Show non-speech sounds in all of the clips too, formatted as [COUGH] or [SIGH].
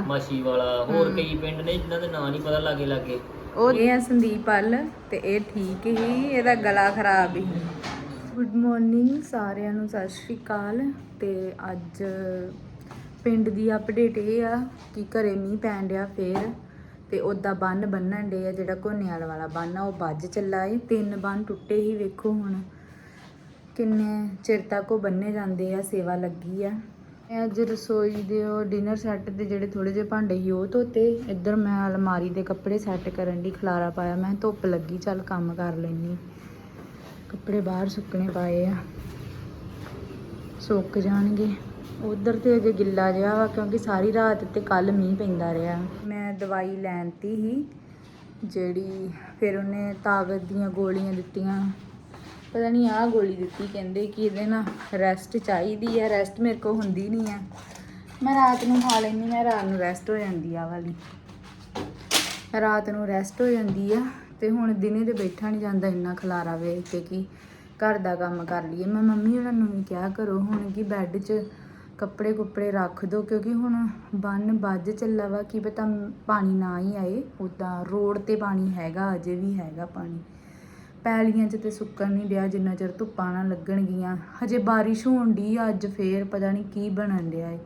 ਮਾਸ਼ੀ ਵਾਲਾ ਹੋਰ ਕਈ ਪਿੰਡ ਨੇ ਜਿਨ੍ਹਾਂ ਦੇ ਨਾਂ ਨਹੀਂ ਪਤਾ ਲਾਗੇ ਲਾਗੇ। ਉਹ ਇਹ ਆ ਸੰਦੀਪ ਪੱਲ ਤੇ ਇਹ ਠੀਕ ਹੀ ਇਹਦਾ ਗਲਾ ਖਰਾਬ ਹੀ। ਗੁੱਡ ਮਾਰਨਿੰਗ ਸਾਰਿਆਂ ਨੂੰ ਸਤਿ ਸ਼੍ਰੀ ਅਕਾਲ। ਤੇ ਅੱਜ ਪਿੰਡ ਦੀ ਅਪਡੇਟ ਇਹ ਆ ਕਿ ਘਰੇ ਮੀਂਹ ਪੈਣ ਡਿਆ ਫੇਰ ਤੇ ਉਹਦਾ ਬੰਨ ਬੰਨਣ ਡੇ ਆ ਜਿਹੜਾ ਕੋਨੇਵਾਲ ਵਾਲਾ ਬੰਨ ਆ ਉਹ ਵੱਜ ਚੱਲਾ ਏ। ਤਿੰਨ ਬੰਨ ਟੁੱਟੇ ਹੀ ਵੇਖੋ ਹੁਣ। ਕਿੰਨੇ ਚਿਰ ਤੱਕ ਉਹ ਬੰਨੇ ਜਾਂਦੇ ਆ ਸੇਵਾ ਲੱਗੀ ਆ। ਮੈਂ ਅੱਜ ਰਸੋਈ ਦੇ ਉਹ ਡਿਨਰ ਸੈੱਟ ਦੇ ਜਿਹੜੇ ਥੋੜੇ ਜਿਹੇ ਭਾਂਡੇ ਸੀ, ਉਹ ਧੋਤੇ। ਇੱਧਰ ਮੈਂ ਅਲਮਾਰੀ ਦੇ ਕੱਪੜੇ ਸੈੱਟ ਕਰਨ ਦੀ ਖਲਾਰਾ ਪਾਇਆ। ਮੈਂ ਧੁੱਪ ਲੱਗੀ, ਚੱਲ ਕੰਮ ਕਰ ਲੈਣੀ ਕੱਪੜੇ ਬਾਹਰ ਸੁੱਕਣੇ ਪਾਏ ਆ। ਸੁੱਕ ਜਾਣਗੇ। ਉਧਰ ਤੇ ਅਜੇ ਗਿੱਲਾ ਜਿਹਾ ਵਾ, ਕਿਉਂਕਿ ਸਾਰੀ ਰਾਤ ਤੇ ਕੱਲ ਮੀਂਹ ਪੈਂਦਾ ਰਿਹਾ। ਮੈਂ ਦਵਾਈ ਲੈਣਤੀ ਸੀ, ਜਿਹੜੀ ਫਿਰ ਉਹਨੇ ਤਾਕਤ ਦੀਆਂ ਗੋਲੀਆਂ ਦਿੱਤੀਆਂ। ਪਤਾ ਨਹੀਂ ਆਹ ਗੋਲੀ ਦਿੱਤੀ, ਕਹਿੰਦੇ ਕਿ ਇਹਦੇ ਨਾਲ ਰੈਸਟ ਚਾਹੀਦੀ ਹੈ ਰੈਸਟ ਮੇਰੇ ਕੋਲ ਹੁੰਦੀ ਨਹੀਂ ਹੈ ਮੈਂ ਰਾਤ ਨੂੰ ਖਾ ਲੈਂਦੀ, ਮੈਂ ਰਾਤ ਨੂੰ ਰੈਸਟ ਹੋ ਜਾਂਦੀ ਆ ਵਾਲੀ। ਰਾਤ ਨੂੰ ਰੈਸਟ ਹੋ ਜਾਂਦੀ ਆ ਤੇ ਹੁਣ ਦਿਨੇ ਤੇ ਬੈਠਾ ਨਹੀਂ ਜਾਂਦਾ ਇੰਨਾ ਖਲਾਰਾ ਵੇਖ ਕੇ ਕਿ ਘਰ ਦਾ ਕੰਮ ਕਰ ਲਈਏ। ਮੈਂ ਮੰਮੀ ਉਹਨਾਂ ਨੂੰ ਵੀ ਕਿਹਾ ਕਰੋ ਹੁਣ ਕਿ ਬੈੱਡ 'ਚ ਕੱਪੜੇ ਕੁੱਪੜੇ ਰੱਖ ਦਿਓ ਕਿਉਂਕਿ ਹੁਣ ਬੰਨ ਵੱਜ ਚੱਲਾ ਵਾ, ਕੀ ਪਤਾ ਪਾਣੀ ਨਾ ਹੀ ਆਏ। ਉਦਾਂ ਰੋਡ ਤੇ ਪਾਣੀ ਹੈਗਾ, ਅਜੇ ਵੀ ਹੈਗਾ ਪਾਣੀ। ਪੈਲੀਆਂ 'ਚ ਤੇ ਸੁੱਕਣ ਨਹੀਂ ਡਿਆ, ਜਿੰਨਾ ਚਿਰ ਧੁੱਪਾਂ ਨਾ ਲੱਗਣਗੀਆਂ। ਹਜੇ ਬਾਰਿਸ਼ ਹੋਣ ਦੀ ਅੱਜ ਫੇਰ ਪਤਾ ਨਹੀਂ ਕੀ ਬਣਨ ਡਿਆ ਏ।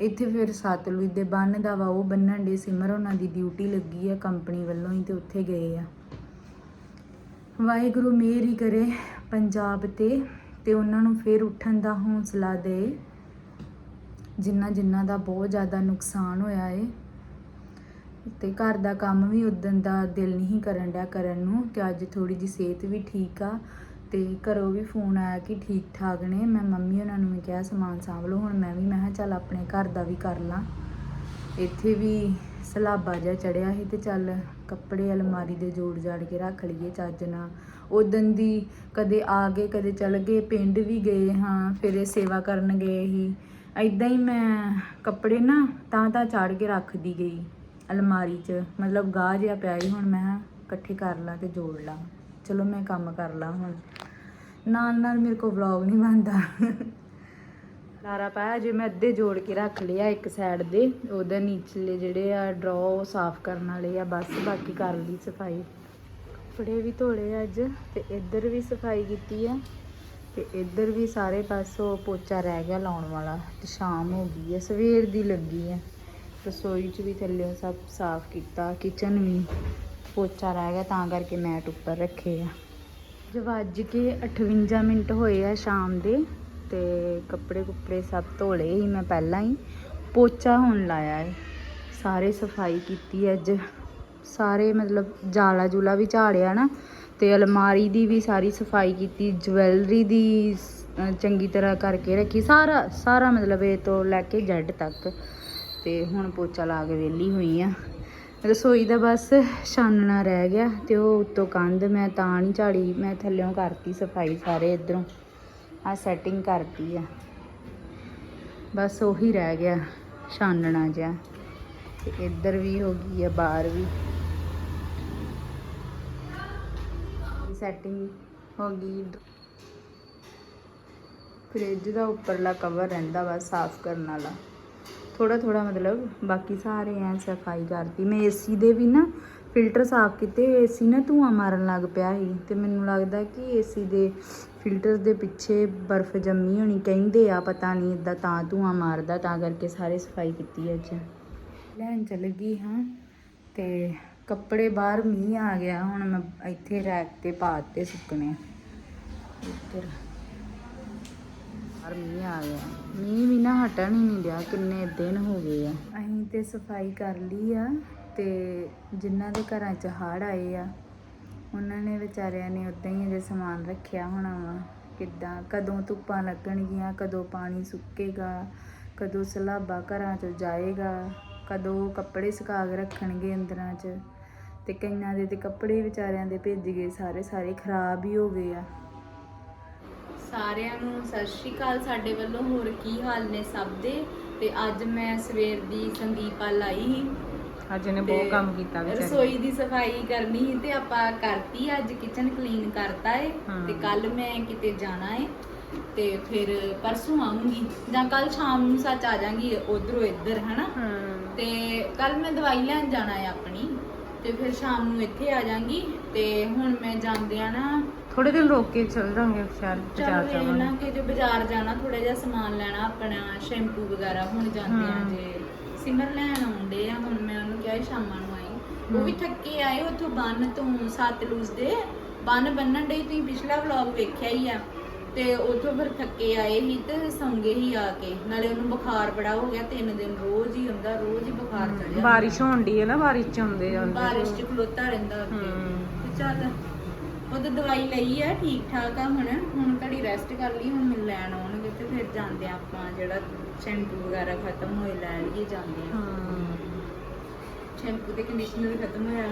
ਇੱਥੇ ਫਿਰ ਸਤਲੁਜ ਦੇ ਬੰਨ ਦਾ ਵਾ, ਉਹ ਬੰਨਣ ਡੇ ਸਿਮਰ, ਉਹਨਾਂ ਦੀ ਡਿਊਟੀ ਲੱਗੀ ਆ ਕੰਪਨੀ ਵੱਲੋਂ ਹੀ ਤੇ ਉੱਥੇ ਗਏ ਆ। ਵਾਹਿਗੁਰੂ ਮਿਹਰ ਹੀ ਕਰੇ ਪੰਜਾਬ ਤੇ ਤੇ ਉਹਨਾਂ ਨੂੰ ਫੇਰ ਉੱਠਣ ਦਾ ਹੌਸਲਾ ਦੇ ਜਿਨ੍ਹਾਂ ਜਿਨ੍ਹਾਂ ਦਾ ਬਹੁਤ ਜ਼ਿਆਦਾ ਨੁਕਸਾਨ ਹੋਇਆ ਏ। ਤੇ ਘਰ ਦਾ ਕੰਮ ਵੀ ਉਦੋਂ ਦਾ ਦਿਲ ਨਹੀਂ ਕਰਨ ਡਿਆ ਕਰਨ ਨੂੰ ਤੇ ਅੱਜ ਥੋੜੀ ਜੀ ਸਿਹਤ ਵੀ ਠੀਕ ਆ ਤੇ ਘਰੋਂ ਵੀ ਫੋਨ ਆਇਆ ਕਿ ਠੀਕ ਠਾਕ ਨੇ। ਮੈਂ ਮੰਮੀ ਉਹਨਾਂ ਨੂੰ ਵੀ ਕਿਹਾ ਸਮਾਨ ਸਾਂਭ ਲਓ। ਹੁਣ ਮੈਂ ਵੀ ਮੈਂ ਕਿਹਾ ਚੱਲ ਆਪਣੇ ਘਰ ਦਾ ਵੀ ਕਰ ਲਾਂ। ਇੱਥੇ ਵੀ ਸਲਾਬਾ ਜਿਹਾ ਚੜਿਆ ਸੀ ਤੇ ਚੱਲ ਕੱਪੜੇ ਅਲਮਾਰੀ ਦੇ ਜੋੜ ਜਾੜ ਕੇ ਰੱਖ ਲਈਏ ਚੱਜ ਨਾਲ। ਉਦੋਂ ਦੀ ਕਦੇ ਆ ਗਏ, ਕਦੇ ਚਲ ਗਏ, ਪਿੰਡ ਵੀ ਗਏ ਹਾਂ, ਫਿਰ ਇਹ ਸੇਵਾ ਕਰਨ ਗਏ ਸੀ। ਐਦਾਂ ਹੀ ਮੈਂ ਕੱਪੜੇ ਨਾ ਤਾਂ ਤਾਂ ਚਾੜ ਕੇ ਰੱਖਦੀ ਗਈ। ਅਲਮਾਰੀ 'ਚ, ਮਤਲਬ ਗਾਹ ਜਿਹਾ ਪਿਆ ਸੀ, ਹੁਣ ਮੈਂ ਇਕੱਠੇ ਕਰ ਲਾਂ ਤੇ ਜੋੜ ਲਾਂ। ਚਲੋ ਮੈਂ ਕੰਮ ਕਰ ਲਾਂ ਹੁਣ। ਨਾਲ ਨਾਲ ਮੇਰੇ ਕੋਲ ਵਲੌਗ ਨਹੀਂ ਬਣਦਾ। ਲਾਰਾ ਪਾਇਆ ਜੇ ਮੈਂ ਅੱਧੇ ਜੋੜ ਕੇ ਰੱਖ ਲਿਆ ਇੱਕ ਸਾਈਡ ਦੇ। ਉਹਦੇ ਨੀਚਲੇ ਜਿਹੜੇ ਆ ਡਰਾ ਉਹ ਸਾਫ਼ ਕਰਨ ਵਾਲੇ ਆ, ਬਸ ਬਾਕੀ ਕਰ ਲਈ ਸਫ਼ਾਈ। ਕੱਪੜੇ ਵੀ ਧੋਲੇ ਅੱਜ, ਤੇ ਇੱਧਰ ਵੀ ਸਫ਼ਾਈ ਕੀਤੀ ਆ। ਤੇ ਇੱਧਰ ਵੀ ਸਾਰੇ ਪਾਸੋਂ ਪੋਚਾ ਰਹਿ ਗਿਆ ਲਾਉਣ ਵਾਲਾ, ਤੇ ਸ਼ਾਮ ਹੋ ਗਈ ਹੈ ਸਵੇਰ ਦੀ ਲੱਗੀ ਹੈ ਰਸੋਈ 'ਚ ਵੀ ਥੱਲੇ ਸਭ ਸਾਫ਼ ਕੀਤਾ ਕਿਚਨ ਵੀ ਪੋਚਾ ਰਹਿ ਗਿਆ, ਤਾਂ ਕਰਕੇ ਮੈਟ ਉੱਪਰ ਰੱਖੇ ਆ। ਅੱਜ ਵੱਜ ਕੇ 58 ਮਿੰਟ ਹੋਏ ਆ ਸ਼ਾਮ ਦੇ, ਤੇ ਕੱਪੜੇ ਕੁੱਪੜੇ ਸਭ ਧੋਲੇ ਹੀ, ਮੈਂ ਪਹਿਲਾਂ ਹੀ ਪੋਚਾ ਹੁਣ ਲਾਇਆ ਹੈ ਸਾਰੇ ਸਫ਼ਾਈ ਕੀਤੀ ਅੱਜ। ਸਾਰੇ ਮਤਲਬ ਜਾਲਾ ਜੂਲਾ ਵੀ ਝਾੜਿਆ ਨਾ, ਤੇ ਅਲਮਾਰੀ ਦੀ ਵੀ ਸਾਰੀ ਸਫ਼ਾਈ ਕੀਤੀ, ਜਵੈਲਰੀ ਦੀ ਚੰਗੀ ਤਰ੍ਹਾਂ ਕਰਕੇ ਰੱਖੀ, ਸਾਰਾ ਸਾਰਾ ਮਤਲਬ ਇਹ ਤੋਂ ਲੈ ਕੇ ਜੈਡ ਤੱਕ। ਤੇ ਹੁਣ ਪੋਚਾ ਲਾ ਕੇ ਵਿਹਲੀ ਹੋਈ ਆ। ਰਸੋਈ ਦਾ ਬਸ ਛਾਨਣਾ ਰਹਿ ਗਿਆ ਤੇ ਉਹ ਉੱਤੋਂ ਕੰਧ ਮੈਂ ਤਾਂ ਨਹੀਂ ਝਾੜੀ, ਮੈਂ ਥੱਲਿਓਂ ਕਰਤੀ ਸਫ਼ਾਈ ਸਾਰੇ ਇਧਰੋਂ। ਆ ਸੈਟਿੰਗ ਕਰਤੀ ਆ। ਬਸ ਉਹੀ ਰਹਿ ਗਿਆ, ਛਾਨਣਾ ਜਿਹਾ। ਤੇ ਇੱਧਰ ਵੀ ਹੋ ਗਈ ਆ, ਬਾਹਰ ਵੀ। ਸੈਟਿੰਗ ਹੋ ਗਈ। ਫ੍ਰਿਜ ਦਾ ਉੱਪਰਲਾ ਕਵਰ ਰਹਿੰਦਾ ਵਾ ਸਾਫ਼ ਕਰਨ ਵਾਲਾ। ਥੋੜਾ ਥੋੜਾ ਮਤਲਬ ਬਾਕੀ ਸਾਰੇ ਐ ਸਫ਼ਾਈ ਕਰਤੀ। ਮੈਂ ਏਸੀ ਦੇ ਵੀ ਨਾ ਫਿਲਟਰ ਸਾਫ਼ ਕੀਤੇ ਏਸੀ ਨਾ ਧੂਆਂ ਮਾਰਨ ਲੱਗ ਪਿਆ ਸੀ ਤੇ ਮੈਨੂੰ ਲੱਗਦਾ ਕਿ ਏਸੀ ਦੇ ਫਿਲਟਰ ਦੇ ਪਿੱਛੇ ਬਰਫ਼ ਜੰਮੀ ਹੋਣੀ ਕਹਿੰਦੇ ਆ, ਪਤਾ ਨਹੀਂ ਇਦਾਂ ਤਾਂ ਧੂਆਂ ਮਾਰਦਾ, ਤਾਂ ਕਰਕੇ ਸਾਰੇ ਸਫ਼ਾਈ ਕੀਤੀ ਅੱਜ। ਲੈਣ ਚਲ ਗਈ ਹਾਂ ਤੇ ਕੱਪੜੇ ਬਾਹਰ ਮੀਂਹ ਆ ਗਿਆ, ਹੁਣ ਮੈਂ ਇੱਥੇ ਰੈਕ ਤੇ ਪਾ ਦਿੱਤੇ ਸੁੱਕਣੇ। ਇੱਧਰ। ਬਾਹਰ ਮੀਂਹ ਆ ਗਿਆ। ਮੀਂਹ ਵੀ ਨਾ ਹਟਣ ਹੀ ਨਹੀਂ ਡਿਆ, ਕਿੰਨੇ ਦਿਨ ਹੋ ਗਏ ਆ। ਅਸੀਂ ਤੇ ਸਫ਼ਾਈ ਕਰ ਲਈ ਆ ਤੇ ਜਿਨ੍ਹਾਂ ਦੇ ਘਰਾਂ 'ਚ ਹੜ੍ਹ ਆਏ ਆ, ਉਹਨਾਂ ਨੇ ਵਿਚਾਰਿਆਂ ਨੇ ਉਦਾਂ ਹੀ ਅਜੇ ਸਮਾਨ ਰੱਖਿਆ ਹੋਣਾ ਵਾ। ਕਿੱਦਾਂ, ਕਦੋਂ ਧੁੱਪਾਂ ਲੱਗਣਗੀਆਂ, ਕਦੋਂ ਪਾਣੀ ਸੁੱਕੇਗਾ, ਕਦੋਂ ਸਲਾਬਾ ਘਰਾਂ 'ਚ ਜਾਏਗਾ, ਕਦੋਂ ਕੱਪੜੇ ਸੁਕਾ ਕੇ ਰੱਖਣਗੇ ਅੰਦਰਾਂ 'ਚ। ਤੇ ਕਈਆਂ ਦੇ ਤੇ ਕੱਪੜੇ ਵਿਚਾਰਿਆਂ ਦੇ ਭਿੱਜ ਗਏ ਸਾਰੇ ਸਾਰੇ ਖਰਾਬ ਹੀ ਹੋ ਗਏ ਆ। ਸਾਰਿਆਂ ਨੂੰ ਸਤਿ ਸ਼੍ਰੀ ਅਕਾਲ। ਸਾਡੇ ਵੱਲੋਂ ਹੋਰ ਕੀ ਹਾਲ ਨੇ ਸਭ ਦੇ? ਤੇ ਅੱਜ ਮੈਂ ਸਵੇਰ ਦੀ ਸੰਦੀਪ ਸੀ। ਅੱਜ ਇਹਨੇ ਬਹੁਤ ਕੰਮ ਕੀਤਾ ਵਿਚਾਰੀ। ਰਸੋਈ ਦੀ ਸਫ਼ਾਈ ਕਰਨੀ ਸੀ ਤੇ ਆਪਾਂ ਕਰਤੀ ਅੱਜ ਕਿਚਨ ਕਲੀਨ ਕਰਤਾ ਏ। ਤੇ ਕੱਲ ਮੈਂ ਕਿਤੇ ਜਾਣਾ ਏ। ਤੇ ਫਿਰ ਪਰਸੋਂ ਆਉਂਗੀ ਜਾਂ ਕੱਲ ਸ਼ਾਮ ਨੂੰ ਸੱਚ ਆ ਜਾਾਂਗੀ ਉਧਰੋਂ ਇੱਧਰ ਹਨਾ? ਤੇ ਕੱਲ ਮੈਂ ਦਵਾਈ ਲੈਣ ਜਾਣਾ ਹੈ ਆਪਣੀ। ਤੇ ਫਿਰ ਸ਼ਾਮ ਨੂੰ ਇੱਥੇ ਆ ਜਾਾਂਗੀ। ਤੇ ਹੁਣ ਮੈਂ ਜਾਂਦੇ ਆ ਨਾ ਥੋੜੇ ਦਿਨ ਰੋਕ ਕੇ ਚੱਲ ਜਾਵਾਂਗੇ ਸ਼ਹਿਰ ਚਲੋ ਬਾਜ਼ਾਰ ਜਾਵਾਂਗੇ। ਨਾ ਕਿ ਜੇ ਬਾਜ਼ਾਰ ਜਾਣਾ ਥੋੜਾ ਜਿਹਾ ਸਮਾਨ ਲੈਣਾ ਆਪਣਾ ਸ਼ੈਂਪੂ ਵਗੈਰਾ ਹੁਣ ਜਾਂਦੇ ਆ ਹਾਂ। ਜੇ। ਸਿਮਰ ਲੈਣ ਆਉਂਦੇ ਆ ਹੁਣ ਮੈਂ ਉਹਨੂੰ ਕਿਹਾ ਸੀ ਸ਼ਾਮਾਂ ਨੂੰ ਆਈ। ਉਹ ਵੀ ਥੱਕੇ ਆਏ ਉੱਥੋਂ ਬੰਨ ਤੋਂ ਸਤਲੁਜ ਦੇ ਬੰਨ ਬੰਨਣ ਡਈ ਤੁਸੀਂ ਪਿਛਲਾ ਵਲੌਗ ਵੇਖਿਆ ਹੀ ਆ। ਤੇ ਉੱਥੋਂ ਫਿਰ ਥੱਕੇ ਆਏ ਸੀ ਤੇ ਸੌਂਗੇ ਹੀ ਆ ਕੇ। ਨਾਲੇ ਉਹਨੂੰ ਬੁਖਾਰ ਬੜਾ ਹੋ ਗਿਆ ਤਿੰਨ ਦਿਨ ਰੋਜ਼ ਹੀ ਹੁੰਦਾ ਰੋਜ਼ ਹੀ ਬੁਖਾਰ ਚੜਿਆ ਬਾਰਿਸ਼ ਹੋਣ ਦੀ ਹੈ ਨਾ ਬਾਰਿਸ਼ ਚ ਆਉਂਦੇ ਜਾਂਦੇ ਬਾਰਿਸ਼ ਚ ਖਲੋਤਾ ਰਹਿੰਦਾ ਹਮ। ਤੇ ਚੱਲ ਉਹਦੇ ਦਵਾਈ ਲਈ ਆ ਠੀਕ ਠਾਕ ਆ ਹੁਣ। ਹੁਣ ਘੜੀ ਰੈਸਟ ਕਰ ਲਈ ਹੁਣ ਮੈਨੂੰ ਲੈਣ ਆਉਣਗੇ ਤੇ ਫਿਰ ਜਾਂਦੇ ਆ ਆਪਾਂ ਜਿਹੜਾ ਸ਼ੈਂਪੂ ਵਗੈਰਾ ਖਤਮ ਹੋਏ ਲੈ ਲਈਏ ਜਾਂਦੇ ਆ। ਹਾਂ। ਸ਼ੈਂਪੂ ਤੇ ਕੰਡੀਸ਼ਨਰ ਖਤਮ ਹੋਇਆ।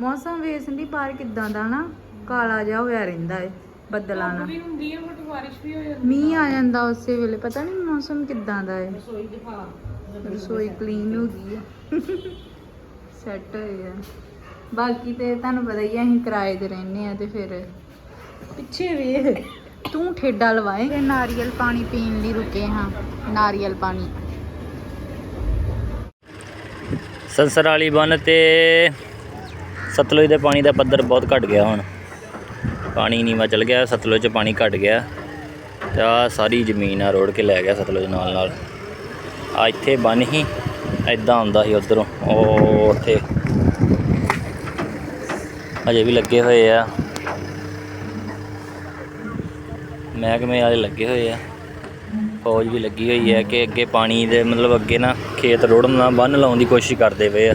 ਮੌਸਮ ਵੇਸਣ ਦੀ ਬਾਹਰ ਕਿਦਾਂ ਦਾ ਨਾ ਕਾਲਾ ਜਿਹਾ ਹੋਇਆ ਰਹਿੰਦਾ ਏ ਬੱਦਲਾਂ ਨਾਲ। ਹੁੰਦੀ ਹੈ ਬਟ ਬਾਰਿਸ਼ ਵੀ ਹੋ ਜਾਂਦੀ ਮੀਂਹ ਆ ਜਾਂਦਾ ਉਸੇ ਵੇਲੇ ਪਤਾ ਨਹੀਂ ਮੌਸਮ ਕਿਦਾਂ ਦਾ ਏ। ਰਸੋਈ ਦਿਖਾ। ਰਸੋਈ ਕਲੀਨ ਹੋ ਗਈ ਆ। [LAUGHS] ਸੈੱਟ ਹੋਈ ਆ। ਬਾਕੀ ਤੇ ਤੁਹਾਨੂੰ ਪਤਾ ਹੀ ਆ, ਅਸੀਂ ਕਿਰਾਏ ਤੇ ਰਹਿੰਦੇ ਆ ਤੇ ਫਿਰ ਪਿੱਛੇ ਵੇਖ, ਤੂੰ ਠੇਡਾ ਲਵਾਏਗਾ ਨਾਰੀਅਲ ਪਾਣੀ ਪੀਣ ਲਈ ਰੁਕੇ ਹਾਂ, ਨਾਰੀਅਲ ਪਾਣੀ। ਸੰਸਰ ਵਾਲੀ ਬੰਨ ਤੇ ਸਤਲੁਜ ਦੇ ਪਾਣੀ ਦਾ ਪੱਧਰ ਬਹੁਤ ਘਟ ਗਿਆ ਹੁਣ। ਪਾਣੀ ਨੀਵਾ ਚਲ ਗਿਆ, ਸਤਲੁਜ 'ਚ ਪਾਣੀ ਘਟ ਗਿਆ। ਤੇ ਆ ਸਾਰੀ ਜ਼ਮੀਨ ਆ, ਰੋੜ ਕੇ ਲੈ ਗਿਆ ਸਤਲੁਜ ਨਾਲ ਨਾਲ ਆ ਇੱਥੇ ਬੰਨ ਹੀ ਐਦਾਂ ਹੁੰਦਾ ਸੀ ਉਧਰੋਂ, ਉਹ ਉੱਥੇ ਅਜੇ ਵੀ ਲੱਗੇ ਹੋਏ ਆ। ਮਹਿਕਮੇ ਵਾਲੇ ਲੱਗੇ ਹੋਏ ਆ। ਫੌਜ ਵੀ ਲੱਗੀ ਹੋਈ ਹੈ ਕਿ ਅੱਗੇ ਪਾਣੀ ਦੇ ਮਤਲਬ ਅੱਗੇ ਨਾ ਖੇਤ ਰੋੜਨ ਨਾਲ ਬੰਨ ਲਾਉਣ ਦੀ ਕੋਸ਼ਿਸ਼ ਕਰਦੇ ਪਏ ਆ।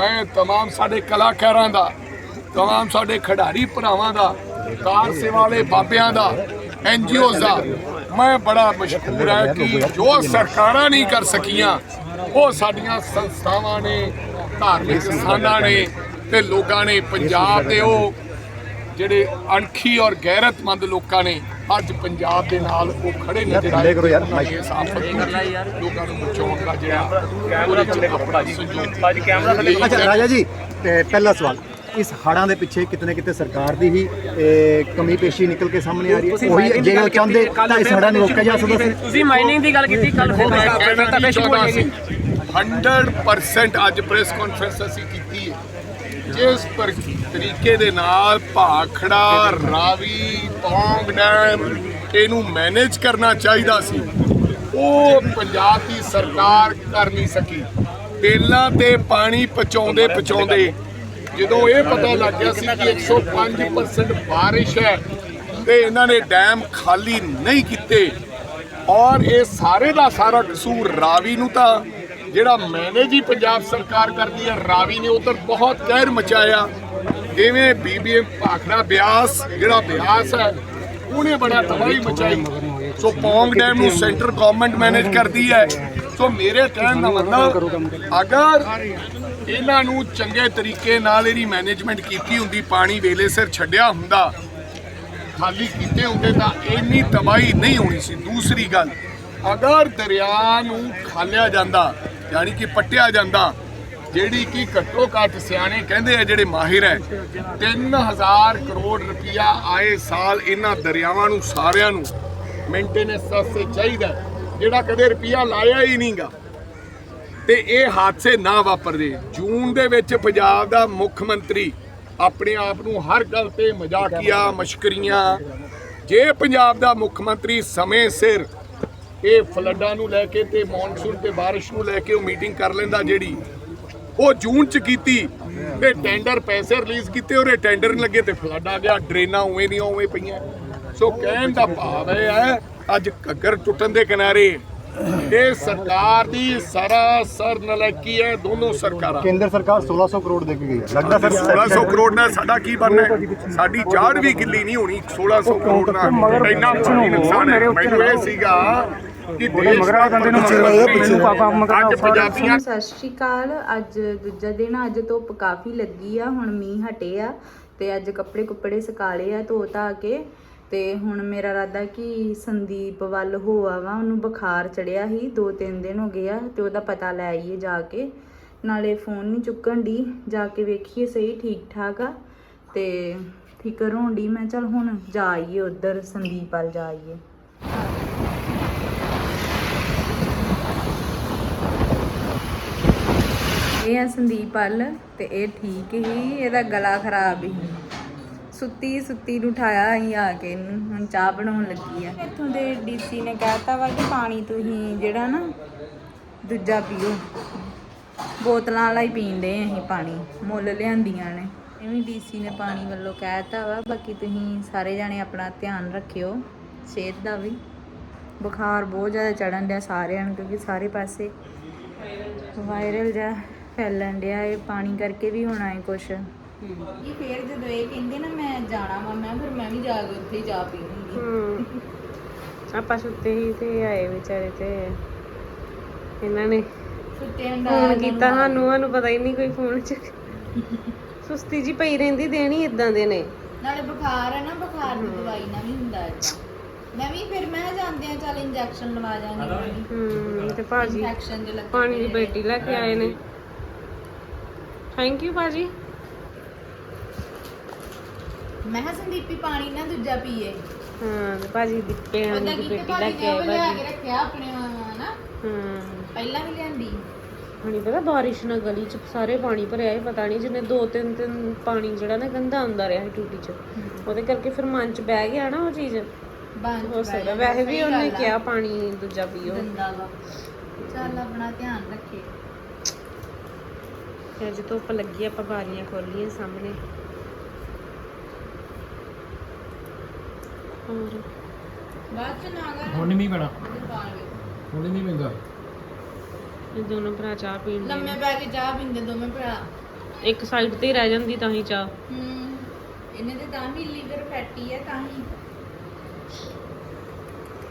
ਮੈਂ तमाम ਸਾਡੇ ਕਲਾਕਾਰਾਂ ਦਾ तमाम ਸਾਡੇ ਖਿਡਾਰੀ ਭਰਾਵਾਂ ਦਾ ਕਾਰ ਸੇਵਾ ਵਾਲੇ ਬਾਬਿਆਂ ਦਾ ਐਨਜੀਓਜ਼ ਦਾ ਮੈਂ ਬੜਾ ਮਸ਼ਕੂਰ ਹੈ ਕਿ ਜੋ ਸਰਕਾਰਾਂ ਨਹੀਂ ਕਰ ਸਕੀਆਂ ਉਹ ਸਾਡੀਆਂ ਸੰਸਥਾਵਾਂ ਨੇ ਧਾਰਮਿਕ ਸਥਾਨਾਂ ਨੇ ਤੇ ਲੋਕਾਂ ਨੇ ਪੰਜਾਬ ਦੇ ਉਹ ਜਿਹੜੇ ਅਣਖੀ ਔਰ ਗੈਰਤਮੰਦ ਲੋਕਾਂ ਨੇ ਅੱਜ ਪੰਜਾਬ ਦੇ ਨਾਲ ਉਹ ਖੜੇ ਨੇ ਥੱਲੇ ਕਰੋ ਯਾਰ, ਮਾਈਕ। ਇਸ ਆਫਤ ਨੂੰ ਲੋਕਾਂ ਨੂੰ ਬਚਾਉਣ ਦਾ ਜਿਹੜਾ ਆਪਣਾ ਸਹਿਯੋਗ ਭਾਜੀ ਕੈਮਰਾ ਥੱਲੇ ਅੱਛਾ ਰਾਜਾ ਜੀ ਤੇ ਪਹਿਲਾ ਸਵਾਲ ਇਸ ਹੜਾਂ ਦੇ ਪਿੱਛੇ ਕਿਤਨੇ ਕਿਤੇ ਸਰਕਾਰ ਦੀ ਹੀ ਕਮੀ ਪੇਸ਼ੀ ਨਿਕਲ ਕੇ ਸਾਹਮਣੇ ਆ ਰਹੀ ਹੈ? ਉਹੀ ਜੇ ਉਹ ਚਾਹੁੰਦੇ ਤਾਂ ਇਸ ਹੜਾਂ ਨੂੰ ਰੋਕਿਆ ਜਾ ਸਕਦਾ ਸੀ। ਤੁਸੀਂ ਮਾਈਨਿੰਗ ਦੀ ਗੱਲ ਕੀਤੀ ਕੱਲ ਮੈਂ ਫਿਰ ਕਹਿਣਾ ਤਾਂ ਨਹੀਂ ਸ਼ੁਰੂ ਚਾਹੁੰਦਾ ਹੋਏਗੀ ਸੀ। 100% ਅੱਜ ਪ੍ਰੈਸ ਕਾਨਫਰੰਸ ਅਸੀਂ ਜਿਸ ਪਰ ਤਰੀਕੇ ਦੇ ਨਾਲ ਭਾਖੜਾ, ਰਾਵੀ ਪੌਂਗ ਡੈਮ, ਇਹਨੂੰ ਮੈਨੇਜ ਕਰਨਾ ਚਾਹੀਦਾ ਸੀ। ਉਹ ਪੰਜਾਬ ਦੀ ਸਰਕਾਰ ਕਰ ਨਹੀਂ ਸਕੀ। ਤੇਲਾਂ ਤੇ ਪਾਣੀ ਪਹੁੰਚਾਉਂਦੇ ਪਹੁੰਚਾਉਂਦੇ ਜਦੋਂ ਇਹ ਪਤਾ ਲੱਗ ਗਿਆ ਸੀ ਕਿ 105% ਬਾਰਿਸ਼ ਹੈ ਤੇ ਇਹਨਾਂ ਨੇ ਡੈਮ ਖਾਲੀ ਨਹੀਂ ਕੀਤੇ ਔਰ ਇਹ ਸਾਰੇ ਦਾ ਸਾਰਾ ਕਸੂਰ ਰਾਵੀ ਨੂੰ ਤਾਂ ਜਿਹੜਾ ਮੈਨੇਜ ਹੀ ਪੰਜਾਬ ਸਰਕਾਰ ਕਰਦੀ ਹੈ, ਰਾਵੀ ਨੇ ਉਧਰ ਬਹੁਤ ਕਹਿਰ ਮਚਾਇਆ। ਇਵੇਂ ਬੀਬੀਐਮ ਭਾਖੜਾ ਬਿਆਸ, ਜਿਹੜਾ ਬਿਆਸ ਹੈ, ਉਹਨੇ ਬੜਾ ਤਬਾਹੀ ਮਚਾਈ। ਸੋ ਪੌਂਗ ਡੈਮ ਨੂੰ ਸੈਂਟਰ ਗਵਰਨਮੈਂਟ ਮੈਨੇਜ ਕਰਦੀ ਹੈ। ਸੋ ਮੇਰੇ ਕਹਿਣ ਦਾ ਮਤਲਬ, ਅਗਰ ਇਹਨਾਂ ਨੂੰ ਚੰਗੇ ਤਰੀਕੇ ਨਾਲ ਇਹਦੀ ਮੈਨੇਜਮੈਂਟ ਕੀਤੀ ਹੁੰਦੀ, ਪਾਣੀ ਵੇਲੇ ਸਿਰ ਛੱਡਿਆ ਹੁੰਦਾ, ਖਾਲੀ ਕੀਤੇ ਹੁੰਦੇ ਤਾਂ ਇੰਨੀ ਤਬਾਹੀ ਨਹੀਂ ਹੋਣੀ ਸੀ। ਦੂਸਰੀ ਗੱਲ, ਅਗਰ ਦਰਿਆ ਨੂੰ ਖਾਲਿਆ ਜਾਂਦਾ ਯਾਨੀ ਕਿ ਪੱਟਿਆ ਜਾਂਦਾ, ਜਿਹੜੀ ਕਿ ਘੱਟੋ ਘੱਟ ਸਿਆਣੇ ਕਹਿੰਦੇ ਆ ਜਿਹੜੇ ਮਾਹਿਰ ਹੈ 3000 ਕਰੋੜ ਰੁਪਇਆ ਆਏ ਸਾਲ ਇਹਨਾਂ ਦਰਿਆਵਾਂ ਨੂੰ ਸਾਰਿਆਂ ਨੂੰ ਮੇਨਟੇਨੈਂਸ ਵਾਸਤੇ ਚਾਹੀਦਾ ਜਿਹੜਾ ਕਦੇ ਰੁਪਇਆ ਲਾਇਆ ਹੀ ਨਹੀਂਗਾ। ਤੇ ਇਹ ਹਾਦਸੇ ਨਾ ਵਾਪਰਦੇ। ਜੂਨ ਦੇ ਵਿੱਚ ਪੰਜਾਬ ਦਾ ਮੁੱਖ ਮੰਤਰੀ ਆਪਣੇ ਆਪ ਨੂੰ ਹਰ ਗੱਲ ਤੇ ਮਜ਼ਾਕੀਆ, ਮਸ਼ਕਰੀਆਂ, ਜੇ ਪੰਜਾਬ ਦਾ ਮੁੱਖ ਮੰਤਰੀ ਸਮੇਂ ਸਿਰ ਇਹ ਫਲੱਡਾਂ ਨੂੰ ਲੈ ਕੇ ਤੇ ਮੌਨਸੂਨ ਤੇ ਬਾਰਿਸ਼ ਨੂੰ ਲੈ ਕੇ ਉਹ ਮੀਟਿੰਗ ਕਰ ਲੈਂਦਾ ਜਿਹੜੀ ਉਹ ਜੂਨ ਚ ਕੀਤੀ ਤੇ ਟੈਂਡਰ ਪੈਸੇ ਰਿਲੀਜ਼ ਕੀਤੇ ਉਹਦੇ ਟੈਂਡਰ ਨਹੀਂ ਲੱਗੇ ਤੇ ਫਲੱਡ ਆ ਗਿਆ ਡਰੇਨਾਂ ਉਵੇਂ ਦੀਆਂ ਉਵੇਂ ਪਈਆਂ। ਸੋ ਕਹਿਣ ਦਾ ਭਾਵ ਇਹ ਹੈ ਅੱਜ ਘੱਗਰ ਟੁੱਟਣ ਦੇ ਕਿਨਾਰੇ ਇਹ ਸਰਕਾਰ ਦੀ ਸਰਾਸਰ ਨਲਾਇਕੀ ਹੈ ਦੋਨੋਂ ਸਰਕਾਰਾਂ। ਕੇਂਦਰ ਸਰਕਾਰ 1600 ਕਰੋੜ ਦੇ ਕੇ ਗਈ ਹੈ। ਲੱਗਦਾ ਸਰ 1600 ਕਰੋੜ ਨਾਲ ਸਾਡਾ ਕੀ ਬਣਨਾ ਹੈ? ਸਾਡੀ ਝਾੜ ਵੀ ਗਿੱਲੀ ਨਹੀਂ ਹੋਣੀ 1600 ਕਰੋੜ ਨਾਲ। ਇੰਨਾ ਨੁਕਸਾਨ ਹੈ। ਮੈਨੂੰ ਇਹ ਸੀਗਾ ਕਿ ਦੇਸ਼ ਦਾ ਅੱਜ ਪੰਜਾਬੀਆਂ ਸਤਿ ਸ਼੍ਰੀ ਅਕਾਲ ਅੱਜ ਦੂਜਾ ਦਿਨ ਆ, ਅੱਜ ਧੁੱਪ ਕਾਫੀ ਲੱਗੀ ਆ ਹੁਣ ਮੀਂਹ ਹਟੇ ਆ ਤੇ ਅੱਜ ਕੱਪੜੇ ਕੁੱਪੜੇ ਸੁਕਾ ਲਏ ਆ ਧੋ ਧਾ ਕੇ ਤੇ ਹੁਣ ਮੇਰਾ ਇਰਾਦਾ ਕਿ ਸੰਦੀਪ ਵੱਲ ਹੋ ਆਵਾਂ ਉਹਨੂੰ ਬੁਖਾਰ ਚੜਿਆ ਸੀ ਦੋ ਤਿੰਨ ਦਿਨ ਹੋ ਗਏ ਆ ਤੇ ਉਹਦਾ ਪਤਾ ਲੈ ਆਈਏ ਜਾ ਕੇ। ਨਾਲੇ ਫੋਨ ਨਹੀਂ ਚੁੱਕਣ ਦੀ ਜਾ ਕੇ ਵੇਖੀਏ ਸਹੀ ਠੀਕ ਠਾਕ ਆ ਤੇ ਫਿਕਰ ਹੋਣ ਦੀ ਮੈਂ ਚਲ ਹੁਣ ਜਾ ਆਈਏ ਉਧਰ ਸੰਦੀਪ ਵੱਲ ਜਾ ਆਈਏ। ਇਹ ਆ ਸੰਦੀਪ ਵੱਲ ਤੇ ਇਹ ਠੀਕ ਹੀ ਇਹਦਾ ਗਲਾ ਖਰਾਬ ਹੀ। ਸੁੱਤੀ ਸੁੱਤੀ ਨੂੰ ਉਠਾਇਆ ਅਸੀਂ ਆ ਕੇ ਇਹਨੂੰ ਹੁਣ ਚਾਹ ਬਣਾਉਣ ਲੱਗੀ ਆ। ਇੱਥੋਂ ਦੇ ਡੀਸੀ ਨੇ ਕਹਿਤਾ ਵਾ ਕਿ ਪਾਣੀ ਤੁਸੀਂ ਜਿਹੜਾ ਨਾ ਦੂਜਾ ਪੀਓ। ਬੋਤਲਾਂ ਵਾਲਾ ਹੀ ਪੀਂਦੇ ਅਸੀਂ ਪਾਣੀ ਮੁੱਲ ਲਿਆਂਦੀਆਂ ਨੇ। ਇਹ ਵੀ ਡੀਸੀ ਨੇ ਪਾਣੀ ਵੱਲੋਂ ਕਹਿਤਾ ਵਾ ਬਾਕੀ ਤੁਸੀਂ ਸਾਰੇ ਜਾਣੇ ਆਪਣਾ ਧਿਆਨ ਰੱਖਿਓ ਸਿਹਤ ਦਾ ਵੀ। ਬੁਖਾਰ ਬਹੁਤ ਜ਼ਿਆਦਾ ਚੜਨ ਡਿਆ ਸਾਰਿਆਂ ਨੂੰ ਕਿਉਂਕਿ ਸਾਰੇ ਪਾਸੇ ਵਾਇਰਲ ਜਾ ਫੈਲਣ ਡਿਆ ਇਹ ਪਾਣੀ ਕਰਕੇ ਵੀ ਹੋਣਾ ਹੈ ਕੁਛ। ਇਹ ਫੇਰ ਜਦੋਂ ਇਹ ਕਹਿੰਦੇ ਨਾ ਮੈਂ ਜਾਣਾ ਵਾ ਮੈਂ ਫਿਰ ਮੈਂ ਵੀ ਜਾ ਕੇ ਉੱਥੇ ਹੀ ਜਾ ਪੀਉਂਗੀ ਆਪਾਂ ਸੁੱਤੇ ਹੀ ਤੇ ਆਏ ਵਿਚਾਰੇ ਤੇ। ਇਹਨਾਂ ਨੇ ਸੁੱਤੇ ਫੋਨ ਕੀਤਾ ਸਾਨੂੰ ਸਾਨੂੰ ਪਤਾ ਹੀ ਨਹੀਂ ਕੋਈ ਫੋਨ ਚ। ਸੁਸਤੀ ਜੀ ਪਈ ਰਹਿੰਦੀ ਦੇਣੀ ਇਦਾਂ ਦੇ ਨੇ। ਨਾਲੇ ਬੁਖਾਰ ਹੈ ਨਾ ਬੁਖਾਰ ਦੀ ਦਵਾਈ ਨਾਲ ਵੀ ਹੁੰਦਾ ਹੈ ਮੈਂ ਵੀ ਫਿਰ ਮੈਂ ਜਾਂਦੇ ਆ ਚੱਲ ਇੰਜੈਕਸ਼ਨ ਲਵਾ ਜਾਾਂਗੀ ਹੂੰ ਤੇ ਭਾਜੀ ਇਨਫੈਕਸ਼ਨ ਦੇ ਲੱਗੇ ਪਾਣੀ ਦੀ ਬੇਟੀ ਲੈ ਕੇ ਆਏ ਨੇ। ਥੈਂਕ ਯੂ ਭਾਜੀ। ਮੈਂ ਕਿਹਾ ਸੰਦੀਪੀ ਪਾਣੀ ਨਾ ਦੂਜਾ ਪੀਏ। ਹਾਂ ਤੇ ਭਾਜੀ ਦੀ ਭੈਣ ਉਹਦਾ ਦੀ ਲੈ ਭਾਜੀ ਕੇ ਨੇ ਆਏ ਉਹ ਲਿਆ ਭਾਜੀ। ਕੇ ਰੱਖਿਆ ਆਪਣੇ ਨਾ ਹਾਂ। ਪਹਿਲਾਂ ਵੀ ਲਿਆਂਦੀ। ਹਣੀ ਪਤਾ ਬਾਰਿਸ਼ ਨਾਲ ਗਲੀ ਚ ਸਾਰੇ ਪਾਣੀ ਭਰਿਆ ਹੈ ਪਤਾ ਨਹੀਂ ਜਿੰਨੇ ਦੋ ਤਿੰਨ ਦਿਨ ਪਾਣੀ ਜਿਹੜਾ ਨਾ ਗੰਦਾ ਆਉਂਦਾ ਰਿਹਾ ਸੀ ਟੂਟੀ ਚ। ਉਹਦੇ ਕਰਕੇ ਫਿਰ ਮਨ ਚ ਬਹਿ ਗਿਆ ਨਾ ਉਹ ਚੀਜ਼। ਬੰਦ ਹੋ ਸਕਦਾ। ਵੈਸੇ ਵੀ ਉਹਨੇ ਕਿਹਾ ਪਾਣੀ ਦੂਜਾ ਪੀਓ। ਗੰਦਾ ਵਾ। ਚੱਲ ਆਪਣਾ ਧਿਆਨ ਰੱਖੇ। ਤੇ ਅੱਜ ਧੁੱਪ ਲੱਗੀ ਆ, ਆਪਾਂ ਬਾਰੀਆਂ ਖੋਲੀਆਂ ਸਾਹਮਣੇ। ਹੋਰ? ਬਾਅਦ ਚ ਨਾ ਕਰ। ਹੁਣ ਨਹੀਂ ਪੈਣਾ। ਹੁਣ ਨਹੀਂ ਪੈਂਦਾ। ਇਹ ਦੋਨੋਂ ਭਰਾ ਚਾਹ ਪੀਣ ਦੇ ਲੰਮੇ ਪੈ ਕੇ ਚਾਹ ਪੀਂਦੇ ਦੋਵੇਂ ਭਰਾ। ਇੱਕ ਸਾਈਡ ਤੇ ਹੀ ਰਹਿ ਜਾਂਦੀ ਤਾਂ ਹੀ ਚਾਹ। ਹੂੰ ਇਹਨੇ ਤੇ ਤਾਂ ਵੀ ਲੀਵਰ ਫੈਟੀ ਹੈ ਤਾਂ ਹੀ।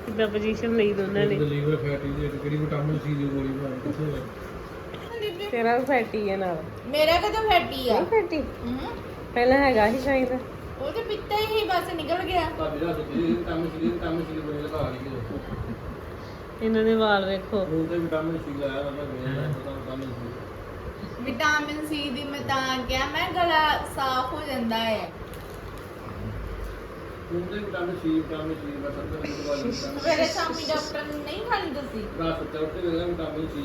ਕਿੱਦਾਂ ਪੋਜੀਸ਼ਨ ਲਈ ਦੋਨਾਂ ਨੇ। ਲੀਵਰ ਫੈਟੀ ਦੀ ਕਿਹੜੀ ਵਿਟਾਮਿਨ ਸੀ ਦੀ ਗੋਲੀ ਬਣਾ ਕਿੱਥੇ ਹੈ ਤੇਰਾ ਵੀ ਫੈਟੀ ਹੈ ਨਾਲ। ਮੇਰਾ ਕਦੋਂ ਫੈਟੀ ਆ। ਨਹੀਂ ਫੈਟੀ? ਹੂੰ। ਪਹਿਲਾਂ ਹੈਗਾ ਹੀ ਸ਼ਾਇਦ। ਉਹ ਤੇ ਪਿੱਤਾ ਹੀ ਬਸ ਨਿਕਲ ਗਿਆ। ਭਾਬੀ ਦਾ ਸੁੱਤੀ ਵਿਟਾਮਿਨ ਸੀ ਵਿਟਾਮਿਨ ਸੀ ਦੀ ਗੋਲੀ ਲਗਾ ਲਈ ਇਹਨਾਂ ਦੇ ਵਾਲ ਵੇਖੋ। ਉਹ ਤੇ ਵਿਟਾਮਿਨ ਸੀ ਲਾਇਆ ਨਾ ਪਤਾ ਵਿਟਾਮਿਨ ਸੀ। ਵਿਟਾਮਿਨ ਸੀ ਦੀ ਮੈਂ ਤਾਂ ਕਿਹਾ ਮੈਂ ਗਲਾ ਸਾਫ਼ ਹੋ ਜਾਂਦਾ ਹੈ। ਉਹਦੇ ਵਿਟਾਮਿਨ [LAUGHS] ਸੀ ਵਿਟਾਮਿਨ ਸੀ ਬਸ ਅੰਦਰ ਦੀ ਦਵਾਈ ਸਵੇਰੇ ਸ਼ਾਮੀ ਡਾਕਟਰ ਨੂੰ ਨਹੀਂ ਖਾਣੀ ਤੁਸੀਂ ਰਾਤ ਚੌਥੇ ਦੇ ਵਿਟਾਮਿਨ ਸੀ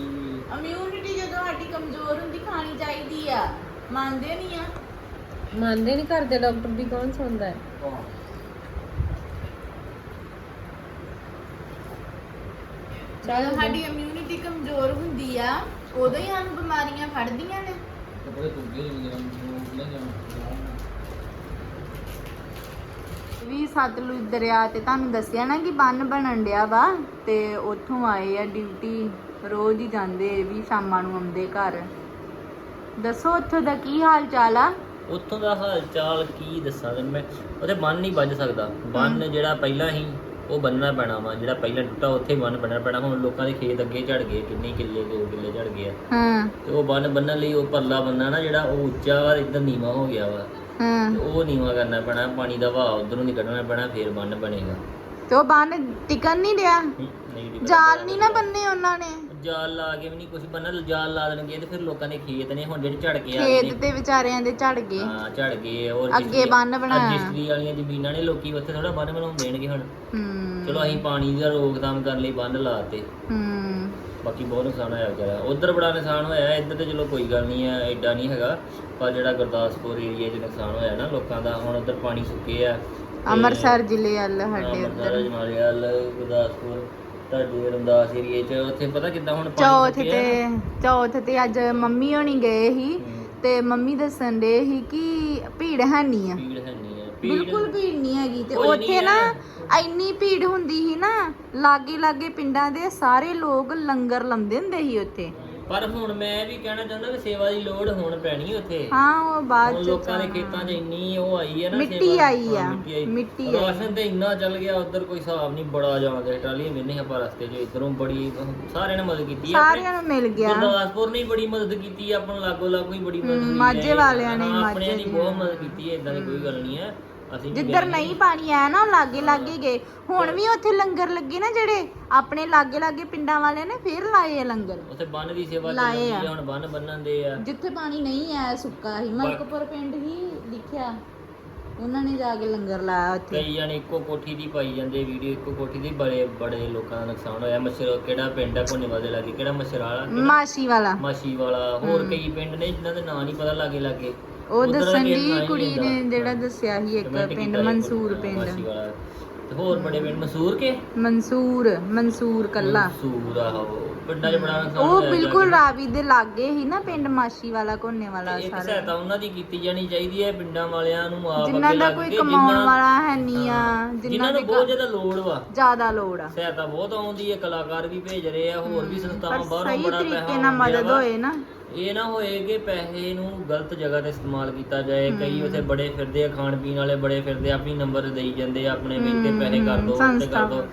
ਇਮਿਊਨਿਟੀ ਜਦੋਂ ਸਾਡੀ ਕਮਜ਼ੋਰ ਹੁੰਦੀ ਖਾਣੀ ਚਾਹੀਦੀ ਆ। ਮੰਨਦੇ ਨਹੀਂ ਆ। ਮੰਨਦੇ ਨਹੀਂ ਕਰਦੇ ਡਾਕਟਰ ਦੀ ਕੌਣ ਸੁਣਦਾ ਹੈ? ਹਾਂ। ਜਦੋਂ ਸਾਡੀ ਇਮਿਊਨਿਟੀ ਕਮਜ਼ੋਰ ਹੁੰਦੀ ਆ ਉਦੋਂ ਹੀ ਸਾਨੂੰ ਬਿਮਾਰੀਆਂ ਫੜਦੀਆਂ ਨੇ। ਕੱਪੜੇ ਧੁੱਪੇ ਜਿਵੇਂ ਨਾ ਜਾਣਾ ਵੀ ਸਤਲੁਜ ਦਰਿਆ ਤੇ ਤੁਹਾਨੂੰ ਦੱਸਿਆ ਨਾ ਕਿ ਬੰਨ ਬਣਨ ਡਿਆ ਵਾ ਤੇ ਉੱਥੋਂ ਆਏ ਆ ਡਿਊਟੀ ਰੋਜ਼ ਹੀ ਜਾਂਦੇ ਵੀ ਸ਼ਾਮਾਂ ਨੂੰ ਆਉਂਦੇ ਘਰ। ਦੱਸੋ ਉੱਥੋਂ ਦਾ ਕੀ ਹਾਲ ਚਾਲ ਆ? ਉੱਥੋਂ ਦਾ ਹਾਲ ਚਾਲ ਕੀ ਦੱਸਾਂ ਤੈਨੂੰ ਮੈਂ? ਉਹਦੇ ਬੰਨ ਨਹੀਂ ਵੱਜ ਸਕਦਾ। ਬੰਨ ਜਿਹੜਾ ਪਹਿਲਾਂ ਹੀ ਉਹ ਬੰਨਣਾ ਪੈਣਾ ਵਾ ਜਿਹੜਾ ਪਹਿਲਾਂ ਟੁੱਟਾ ਉੱਥੇ ਬੰਨ ਬਣਨਾ ਪੈਣਾ। ਹੁਣ ਲੋਕਾਂ ਦੇ ਖੇਤ ਅੱਗੇ ਝੜ ਗਏ ਕਿੰਨੇ ਕਿੱਲੇ ਦੋ ਕਿੱਲੇ ਝੜ ਗਏ ਆ। ਹਾਂ। ਤੇ ਉਹ ਬੰਨ ਬੰਨਣ ਲਈ ਉਹ ਪਰਲਾ ਬੰਨਾ ਨਾ ਜਿਹੜਾ ਉਹ ਉੱਚਾ ਵਾ ਇੱਧਰ ਨੀਵਾ ਹੋ ਗਿਆ ਵਾ। ਹਾਂ। ਉਹ ਨੀਵਾ ਕਰਨਾ ਪੈਣਾ ਪਾਣੀ ਦਾ ਵਹਾਅ ਉਧਰੋਂ ਨਹੀਂ ਕੱਢਣਾ ਪੈਣਾ ਫੇਰ ਬੰਨ ਬਣੇਗਾ। ਤੇ ਉਹ ਬੰਨ ਟਿਕਣ ਨਹੀਂ ਡਿਆ? ਹੂੰ, ਨਹੀਂ ਟਿਕਣਾ ਜਾਲ। ਨਹੀਂ ਨਾ ਬੰਨੇ ਉਹਨਾਂ ਨੇ? ਜਾਲ ਲਾ ਕੇ ਵੀ ਨਹੀਂ ਕੁਝ ਬੰਨਣ ਜਾਲ ਲਾ ਦੇਣਗੇ ਤੇ ਫਿਰ ਲੋਕਾਂ ਦੇ ਖੇਤ ਨੇ ਹੁਣ ਜਿਹੜੇ ਝੜ ਕੇ ਆ ਗਏ ਖੇਤ ਨੇ ਤੇ ਵਿਚਾਰਿਆਂ ਦੇ ਝੜ ਗਏ। ਹਾਂ ਝੜ ਗਏ ਔਰ ਅੱਗੇ ਜਿਸਤਰੀ- ਬੰਨ੍ਹ ਬਣਾਇਆ। ਰਜਿਸਟਰੀ ਵਾਲੀਆਂ ਜ਼ਮੀਨਾਂ ਨੇ ਲੋਕੀ ਉੱਥੇ ਥੋੜਾ ਬੰਨ ਬਣਾਉਣ ਦੇਣਗੇ ਹੁਣ। ਹੂੰ। ਚਲੋ ਅਸੀਂ ਪਾਣੀ ਦਾ ਰੋਕਥਾਮ ਕਰਨ ਲਈ ਬੰਨ ਲਾਤੇ ਹੂੰ। ਬਾਕੀ ਬਹੁਤ ਨੁਕਸਾਨ ਹੋਇਆ ਵਿਚਾਰਾ। ਉਧਰ ਬੜਾ ਨੁਕਸਾਨ ਹੋਇਆ ਇੱਧਰ ਤੇ ਚਲੋ ਕੋਈ ਗੱਲ ਨਹੀਂ ਹੈ ਐਡਾ ਨਹੀਂ ਹੈਗਾ ਪਰ ਜਿਹੜਾ ਗੁਰਦਾਸਪੁਰ ਏਰੀਆ 'ਚ ਨੁਕਸਾਨ ਹੋਇਆ ਨਾ ਲੋਕਾਂ ਦਾ ਹੁਣ ਉਧਰ ਪਾਣੀ ਸੁੱਕੇ ਆ। ਅੰਮ੍ਰਿਤਸਰ ਜ਼ਿਲ੍ਹੇ ਵੱਲ ਸਾਡੇ ਉੱਧਰ। ਜਮਾਲੇਵਾਲ ਗੁਰਦਾਸਪੁਰ ਤੁਹਾਡੇ ਰਮਦਾਸ ਏਰੀਏ 'ਚ ਉੱਥੇ ਪਤਾ ਕਿੱਦਾਂ ਹੁਣ ਪਾਣੀ ਚੌਥ ਤੇ। ਚੌਥ ਤੇ ਅੱਜ ਮੰਮੀ ਹੋਣੀ ਗਏ ਸੀ। ਤੇ ਮੰਮੀ ਦੱਸਣ ਦੇ ਸੀ ਕਿ ਭੀੜ ਹੈ ਨਹੀਂ ਆ। ਭੀੜ ਹੈ ਨਹੀਂ ਬਿਲਕੁਲ ਭੀੜ ਨਹੀਂ ਹੈਗੀ ਤੇ ਕੋਈ ਨਹੀਂ ਉੱਥੇ ਨਾ ਹੈ। ਇੰਨੀ ਭੀੜ ਹੁੰਦੀ ਸੀ ਨਾ ਲਾਗੇ ਲਾਗੇ ਪਿੰਡਾਂ ਦੇ ਸਾਰੇ ਲੋਕ ਲੰਗਰ ਲਾਉਂਦੇ ਹੁੰਦੇ ਸੀ ਉੱਥੇ। ਪਰ ਹੁਣ ਮੈਂ ਵੀ ਕਹਿਣਾ ਚਾਹੁੰਦਾ ਕਿ ਸੇਵਾ ਦੀ ਲੋੜ ਹੁਣ ਪੈਣੀ ਉੱਥੇ। ਹਾਂ ਉਹ ਬਾਅਦ ਹੁਣ ਚ ਲੋਕਾਂ ਦੇ ਖੇਤਾਂ 'ਚ ਇੰਨੀ ਉਹ ਆਈ ਹੈ ਨਾ ਮਿੱਟੀ ਸੇਵਾ- ਆਈ ਹਾਂ, ਆ, ਮਿੱਟੀ ਆਈ। ਰਾਸ਼ਨ ਤੇ ਇੰਨਾ ਚੱਲ ਗਿਆ ਉਧਰ ਕੋਈ ਹਿਸਾਬ ਨਹੀਂ ਬੜਾ ਜਾਂਦੇ ਟਰਾਲੀਆਂ ਮਿਲਨੇ ਆਪਾਂ ਰਸਤੇ 'ਚ ਇਧਰੋਂ ਬੜੀ ਸਾਰਿਆਂ ਨੇ ਮਦਦ ਕੀਤੀ ਹੈ। ਸਾਰਿਆਂ ਨੂੰ ਮਿਲ ਗਿਆ। ਗੁਰਦਾਸਪੁਰ ਨੇ ਵੀ ਬੜੀ ਮਦਦ ਕੀਤੀ ਹੈ ਆਪਾਂ ਨੂੰ ਲਾਗੋ ਲਾਗੋ ਹੀ ਬੜੀ ਮਦਦ ਹਮ, ਕੀਤੀ ਮਾਝੇ ਹੈ। ਵਾਲਿਆਂ ਨੇ, ਹਾਂ, ਆਪਣਿਆਂ ਮਾਝੇ ਦੀ। ਬਹੁਤ ਮਦਦ ਕੀਤੀ ਹੈ ਇਦਾਂ ਦੀ ਕੋਈ ਗੱਲ ਨਹੀਂ ਹੈ। ਅਸੀਂ ਵੀ ਜਿੱਧਰ ਗਏ ਨਹੀਂ ਪਾਣੀ ਆਇਆ ਨਾ ਉਹ ਲਾਗੇ ਲਾਗੇ ਗਏ। ਹੁਣ ਵੀ ਉੱਥੇ ਲੰਗਰ ਲੱਗੇ ਨਾ ਜਿਹੜੇ ਆਪਣੇ ਲਾਗੇ ਲਾਗੇ ਪਿੰਡਾਂ ਵਾਲਿਆਂ ਨੇ ਫੇਰ ਲਾਏ ਆ ਲੰਗਰ। ਉੱਥੇ ਬੰਨ ਦੀ ਸੇਵਾ ਲਾਏ ਚੱਲਦੀ ਆ। ਹੁਣ ਬੰਨ ਬੰਨਣ ਦੇ ਆ। ਜਿੱਥੇ ਪਾਣੀ ਨਹੀਂ ਆਇਆ ਸੁੱਕਾ ਹੀ। ਮਲਕਪੁਰ ਪਿੰਡ ਹੀ ਲਿਖਿਆ ਉਹਨਾਂ ਨੇ ਜਾ ਕੇ ਲੰਗਰ ਲਾਇਆ ਉੱਥੇ। ਕਈ ਜਾਣੇ ਇੱਕੋ ਕੋਠੀ ਦੀ ਪਾਈ ਜਾਂਦੇ ਵੀਡੀਓ ਇੱਕੋ ਕੋਠੀ ਦੀ ਬੜੇ ਬੜੇ ਲੋਕਾਂ ਦਾ ਨੁਕਸਾਨ ਹੋਇਆ। ਮੱਛਰ ਕਿਹੜਾ ਪਿੰਡ ਹੈ ਪੁੰਨੇਵਾ ਦੇ ਲਾਗੇ। ਕਿਹੜਾ ਮੱਛਰ ਵਾਲਾ ਮਾਸੀ ਵਾਲਾ। ਮਾਸ਼ੀ ਵਾਲਾ। ਹੋਰ ਕਈ ਪਿੰਡ ਨੇ ਜਿਨ੍ਹਾਂ ਦੇ ਨਾਂ ਨਹੀਂ ਪਤਾ ਲਾਗੇ ਲਾਗੇ ਉਹ ਦੱਸਣ ਦੀ ਕੁੜੀ ਨੇ। ਜਿਹੜਾ ਦੱਸਿਆ ਸੀ ਇੱਕ ਪਿੰਡ ਮਨਸੂਰ ਪਿੰਡ। ਤੇ ਹੋਰ ਬੜੇ ਪਿੰਡ ਮਸੂਰ ਕੇ ਮਨਸੂਰ ਮਨਸੂਰ ਕੱਲਾ ਮਨਸੂਰ ਆਹੋ ਪਿੰਡਾਂ 'ਚ ਬੜਾ ਨੁਕਸਾਨ ਉਹ ਹੋਇਆ ਜਾ ਬਿਲਕੁਲ ਕੇ। ਰਾਵੀ ਦੇ ਲਾਗੇ ਹੀ ਨਾ ਪਿੰਡ ਮਾਸੀ ਵਾਲਾ ਕੋਨੇ ਵਾਲਾ ਇੱਕ ਸਾਰਾ ਸਹਾਇਤਾ ਉਹਨਾਂ ਦੀ ਕੀਤੀ ਜਾਣੀ ਚਾਹੀਦੀ ਹੈ ਪਿੰਡਾਂ ਵਾਲਿਆਂ ਨੂੰ ਆਪ ਜਿਨ੍ਹਾਂ ਅੱਗੇ ਦਾ ਲੱਗ ਕੋਈ ਕੇ ਕਮਾਉਣ ਜਿਨ੍ਹਾਂ- ਵਾਲਾ ਹੈ ਨਹੀਂ ਆ ਜਿਨ੍ਹਾਂ ਜਿਨ੍ਹਾਂ ਦੇ ਨੂੰ ਬਹੁਤ ਜ਼ਿਆਦਾ ਲੋੜ ਵਾ ਜ਼ਿਆਦਾ ਲੋੜ ਆ ਸਹਾਇਤਾ ਬਹੁਤ ਆਉਂਦੀ ਹੈ ਕਲਾਕਾਰ ਵੀ ਭੇਜ ਰਹੇ ਆ ਹੋਰ ਵੀ ਪਰ ਸੰਸਥਾਵਾਂ ਬਾਹਰੋਂ ਸਹੀ ਬੜਾ ਤਰੀਕੇ ਨਾਲ ਮਦਦ ਵਾ। ਹੋਏ ਨਾ ਇਹ ਨਾ ਹੋਏ ਕਿ ਪੈਸੇ ਨੂੰ ਗਲਤ ਜਗ੍ਹਾ ਤੇ ਇਸਤੇਮਾਲ ਕੀਤਾ ਜਾਏ ਕਈ ਉਥੇ ਬੜੇ ਫਿਰਦੇ ਆ ਖਾਣ ਪੀਣ ਵਾਲੇ ਬੜੇ ਫਿਰਦੇ ਆ, ਆਪਣੀ ਨੰਬਰ ਦੇਈ ਜਾਂਦੇ ਆ ਆਪਣੇ ਵੀ ਤੇ ਪੈਸੇ ਕਰ ਦੋ ਤੇ। ਕਰ ਦੋ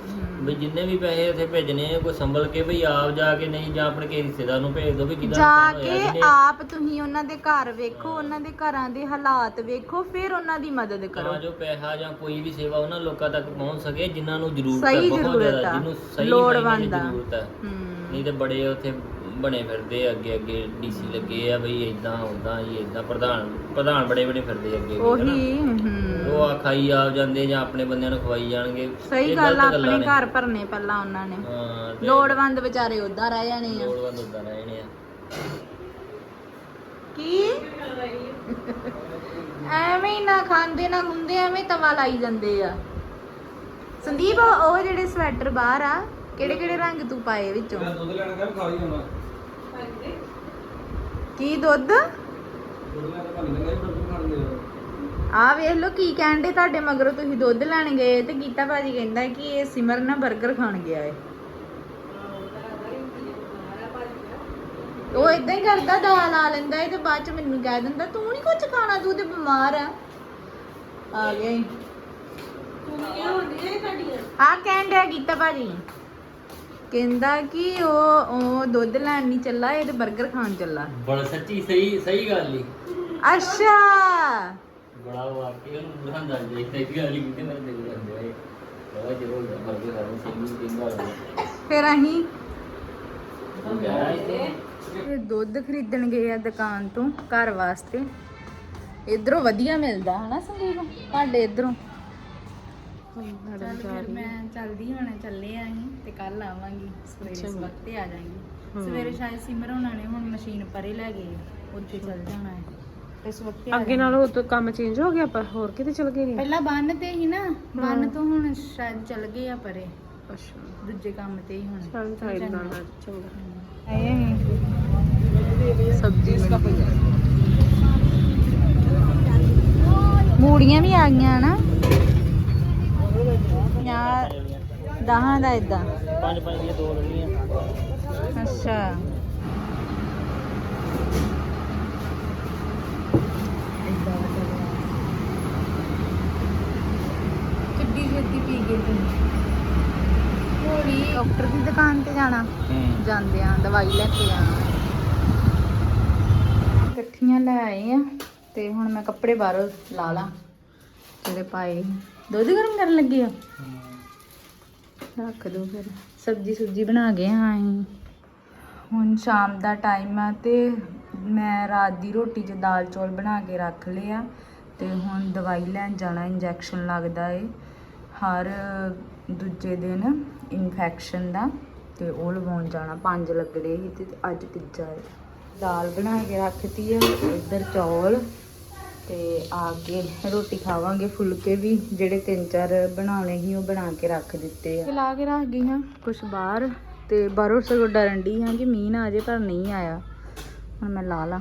ਵੀ ਜਿੰਨੇ ਵੀ ਪੈਸੇ ਉਥੇ ਭੇਜਣੇ ਆ ਕੋਈ ਸੰਭਲ ਕੇ ਵੀ ਆਪ ਜਾ ਕੇ ਨਹੀਂ ਜਾਂ ਆਪਣੇ ਕਿਸੇ ਰਿਸ਼ਤੇਦਾਰ ਨੂੰ ਭੇਜ ਦੋ ਵੀ ਕਿਦਾਂ ਜਾ ਕੇ ਆਪ ਤੁਸੀਂ ਉਹਨਾਂ ਦੇ ਘਰ ਵੇਖੋ ਉਹਨਾਂ ਦੇ ਘਰਾਂ ਦੇ ਹਾਲਾਤ ਵੇਖੋ ਫਿਰ ਉਹਨਾਂ ਦੀ ਮਦਦ ਕਰੋ ਤਾਂ ਜੋ ਪੈਸਾ ਜਾਂ ਕੋਈ ਵੀ ਸੇਵਾ ਉਹਨਾਂ ਲੋਕਾਂ ਤੱਕ ਪਹੁੰਚ ਸਕੇ ਜਿਨ੍ਹਾਂ ਨੂੰ ਜ਼ਰੂਰਤ ਸਹੀ ਹੈ ਬਹੁਤ ਜ਼ਰੂਰਤ ਜ਼ਿਆਦਾ ਆ। ਜਿਹਨੂੰ ਸਹੀ ਲੋੜਵੰਦ ਆ। ਜ਼ਰੂਰਤ ਹੂੰ ਨਹੀਂ ਤੇ ਬੜੇ ਉੱਥੇ ਬਣੇ ਫਿਰਦੇ ਅੱਗੇ ਅੱਗੇ ਡੀਸੀ ਲੱਗੇ ਆ ਬਈ ਇਦਾਂ ਉਦਾਂ ਜੀ ਇਦਾਂ ਪ੍ਰਧਾਨ ਪ੍ਰਧਾਨ ਬੜੇ ਬੜੇ ਫਿਰਦੇ ਅੱਗੇ। ਉਹੀ ਹੂੰ। ਉਹ ਆ ਖਾਈ ਆ ਜਾਂਦੇ ਜਾਂ ਆਪਣੇ ਬੰਦਿਆਂ ਨੂੰ ਖਵਾਈ ਜਾਣਗੇ ਸਹੀ ਗੱਲ ਆਪਣੇ। ਘਰ ਭਰਨੇ ਪਹਿਲਾਂ ਉਹਨਾਂ ਨੇ। ਹਾਂ ਲੋੜਵੰਦ ਵਿਚਾਰੇ ਉਦਾਂ ਰਹਿ ਜਾਣੇ ਆ। ਲੋੜਵੰਦ ਉਦਾਂ ਰਹੇ ਨੇ ਆ। ਕੀ? ਐਵੇਂ ਹੀ ਨਾ ਖਾਂਦੇ ਨਾ ਹੁੰਦੇ ਐਵੇਂ ਤਵਾ ਲਾਈ ਜਾਂਦੇ ਆ। ਸੰਦੀਪ ਉਹ ਜਿਹੜੇ ਸਵੈਟਰ ਬਾਹਰ ਆ ਕਿਹੜੇ ਕਿਹੜੇ ਰੰਗ ਤੂੰ ਪਾਏ ਵਿੱਚੋਂ? ਦੁੱਧ ਲੈਣਾ ਕਹਿੰਦਾ ਖਾ ਹੀ ਆਉਣਾ ਕੀ ਦੁੱਧ? ਆ ਵੇਖ ਲਓ ਕੀ ਕਹਿੰਦੇ ਤੁਹਾਡੇ ਮਗਰੋਂ ਤੁਸੀਂ ਦੁੱਧ ਲੈਣ ਗਏ ਤੇ ਗੀਤਾ ਭਾਜੀ ਕਹਿੰਦਾ ਕਿ ਇਹ ਸਿਮਰ ਨਾ 버ਗਰ ਖਾਣ ਗਿਆ ਏ। ਉਹ ਇਦਾਂ ਹੀ ਕਰਦਾ ਦਾਲ ਆ ਲੈਂਦਾ ਏ ਤੇ ਬਾਅਦ ਚ ਮੈਨੂੰ ਕਹਿ ਦਿੰਦਾ ਤੂੰ ਨਹੀਂ ਕੁਝ ਖਾਣਾ ਤੂੰ ਤੇ ਬਿਮਾਰ ਆ। ਆ ਗਿਆ ਈ। ਆ ਕਹਿੰਦਾ ਗੀਤਾ ਭਾਜੀ। ਕਹਿੰਦਾ ਕਿ ਉਹ ਉਹ ਦੁੱਧ ਲੈਣ ਨਹੀਂ ਚੱਲਾ ਇਹ ਤੇ 버ਗਰ ਖਾਣ ਚੱਲਾ। ਬੜਾ ਸੱਚੀ ਸਹੀ ਸਹੀ ਗੱਲ ਈ। ਅੱਛਾ। ਬੜਾ ਵਾਕਈ ਉਹਨੂੰ ਬੁਲਾਉਂਦਾ ਜੇ ਤੇ ਗੱਲ ਹੀ ਕਿਤੇ ਮੇਰੇ ਦਿਲ ਜਾਂਦੇ ਆ ਬੜਾ ਜ਼ਰੂਰ ਬਰਗਰ ਫਿਰ ਅਸੀਂ ਇਹ ਦੁੱਧ ਖਰੀਦਣ ਗਏ ਆ ਦੁਕਾਨ ਤੋਂ ਘਰ ਵਾਸਤੇ। ਇਧਰੋਂ ਵਧੀਆ ਮਿਲਦਾ ਹਨਾ ਸੰਦੀਪ? ਤੁਹਾਡੇ ਇਧਰੋਂ? ਮੈਂ ਚੱਲਦੀ ਹੁਣ ਚੱਲੇ ਆ ਅਸੀਂ ਤੇ ਕੱਲ ਆਵਾਂਗੀ ਸਵੇਰੇ ਸਵਖਤੇ ਆ ਜਾਾਂਗੇ ਸਵੇਰੇ ਸ਼ਾਇਦ ਸਿਮਰ ਹੋਣਾ ਨੇ ਹੁਣ ਮਸ਼ੀਨ ਪਰੇ ਲੈ ਗਏ ਉੱਥੇ ਚੱਲ ਜਾਣਾ ਹੈ। ਤੇ ਸਵਖਤੇ ਅੱਗੇ ਨਾਲੋਂ ਤਾਂ ਕੰਮ ਚੇਂਜ ਹੋ ਗਿਆ ਪਰ ਹੋਰ ਕਿਤੇ ਚਲ ਗਏ ਨਹੀਂ ਪਹਿਲਾਂ ਬੰਨ ਤੇ ਹੀ ਨਾ ਬੰਨ ਤੋਂ ਹੁਣ ਸ਼ਾਇਦ ਚੱਲ ਗਏ ਆ ਪਰੇ। ਅੱਛਾ। ਦੂਜੇ ਕੰਮ ਤੇ ਹੀ ਹੁਣ। ਚੱਲ ਤਾਂ ਇਦਾਂ ਨਾ ਚੰਗਾ। ਸਬਜ਼ੀ ਮੂੜੀਆਂ ਵੀ ਆ ਗਈਆਂ ਨਾ ਯਾਰ ਦਹਾਂ ਦਾ ਇਦਾਂ ਪੰਜ ਪੰਜ ਦੀਆਂ ਦੋ ਲੈਣੀਆਂ ਅੱਛਾ। ਕਿੱਡੀ ਛੇਤੀ ਪੀ ਗਏ ਤੁਸੀਂ ਹੋਲੀ। ਡਾਕਟਰ ਦੀ ਦੁਕਾਨ ਤੇ ਜਾਣਾ। ਜਾਂਦੇ ਆ ਦਵਾਈ ਲੈ ਕੇ ਆਣਾ ਇਕੱਠੀਆਂ ਲੈ ਆਏ ਆ ਤੇ ਹੁਣ ਮੈਂ ਕੱਪੜੇ ਬਾਹਰੋਂ ਲਾ ਲਾਂ। ਜਿਹੜੇ ਪਾਏ। ਦੁੱਧ ਗਰਮ ਕਰਨ ਲੱਗੇ ਆ? ਰੱਖ ਦੋ ਫਿਰ। ਸਬਜੀ ਸੁਬਜੀ ਬਣਾ ਗਏ ਹਾਂ ਅਸੀਂ ਹੁਣ ਸ਼ਾਮ ਦਾ ਟਾਈਮ ਆ ਤੇ ਮੈਂ ਰਾਤ ਦੀ ਰੋਟੀ 'ਚ ਦਾਲ ਚੌਲ ਬਣਾ ਕੇ ਰੱਖ ਲਿਆ ਤੇ ਹੁਣ ਦਵਾਈ ਲੈਣ ਜਾਣਾ ਇੰਜੈਕਸ਼ਨ ਲੱਗਦਾ ਏ। ਹਰ ਦੂਜੇ ਦਿਨ ਇਨਫੈਕਸ਼ਨ ਦਾ ਤੇ ਉਹ ਲਵਾਉਣ ਜਾਣਾ। ਪੰਜ ਲੱਗਣੇ ਸੀ ਤੇ ਅੱਜ ਤੀਜਾ ਏ। ਦਾਲ ਬਣਾ ਕੇ ਰੱਖਤੀ ਆ, ਇੱਧਰ ਚੌਲ ਤੇ ਆ ਕੇ ਰੋਟੀ ਖਾਵਾਂਗੇ। ਫੁਲਕੇ ਵੀ ਜਿਹੜੇ ਤਿੰਨ ਚਾਰ ਬਣਾਉਣੇ ਸੀ, ਉਹ ਬਣਾ ਕੇ ਰੱਖ ਦਿੱਤੇ ਆ। ਲਾ ਕੇ ਰੱਖ ਗਈ ਹਾਂ ਕੁਛ ਬਾਹਰ ਤੇ ਬਾਹਰੋਂ ਸਗੋਂ ਡਰਨ ਡਈ ਹਾਂ ਕਿ ਮੀਂਹ ਨਾ ਆ ਜੇ ਪਰ ਨਹੀਂ ਆਇਆ। ਹੁਣ ਮੈਂ ਲਾ ਲਾ।